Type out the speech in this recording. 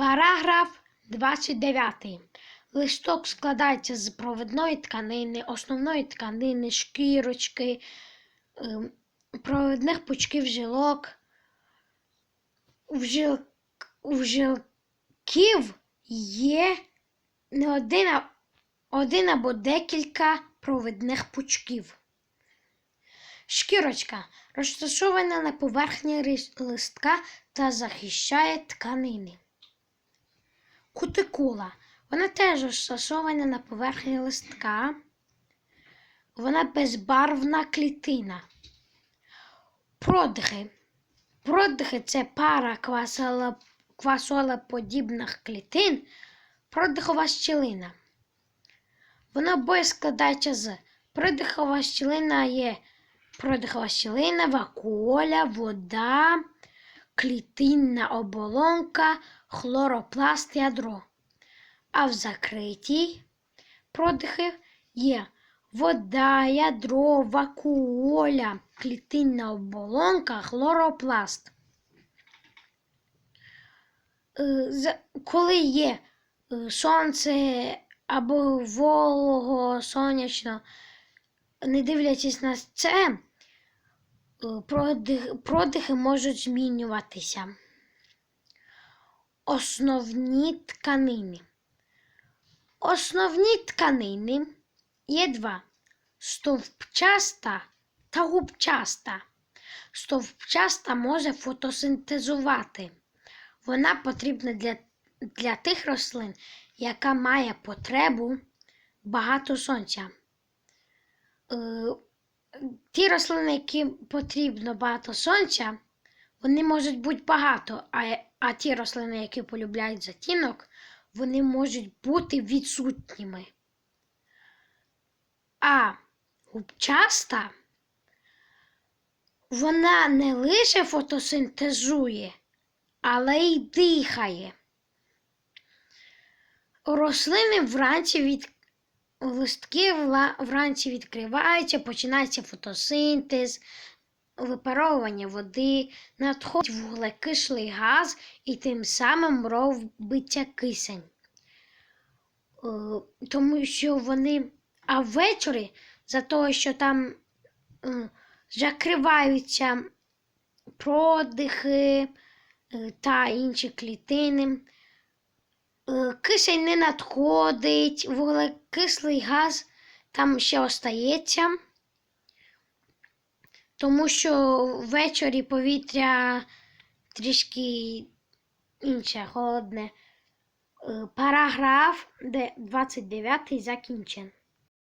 Параграф 29. Листок складається з провідної тканини, основної тканини, шкірочки, ем, провідних пучків жилок. В жилків є не один, а один або декілька провідних пучків. Шкірочка розташована на поверхні листка та захищає тканини. Кутикула. Вона теж розташована на поверхні листка. Вона безбарвна клітина. Продихи. Продихи це пара квасолеподібних клітин, продихова щілина. Вона обоє складається з продихова щілина є продихова щілина, вакуоля, вода, клітинна оболонка, хлоропласт, ядро. А в закритій продихи є вода, ядро, вакуоля, клітинна оболонка, хлоропласт. Е, Коли є е, сонце або волого, сонячно, не дивлячись на це, продихи можуть змінюватися. Основні тканини. Основні тканини є два: стовпчаста та губчаста. Стовпчаста може фотосинтезувати. Вона потрібна для, для тих рослин, яка має потребу багато сонця. Е, ті рослини, яким потрібно багато сонця, вони можуть бути багато, а, а ті рослини, які полюбляють затінок, вони можуть бути відсутніми. А губчаста вона не лише фотосинтезує, але й дихає. Рослини вранці від листки вранці відкриваються, починається фотосинтез, випаровування води, надходить вуглекислий газ і тим самим робиться кисень. Е, Тому що вони, а ввечері, за того, що там е, закриваються продихи е, та інші клітини. Е, Кисень не надходить, вуглекислий газ там ще остається, тому що ввечері повітря трішки інше, холодне. Е, Параграф де- 29 закінчен.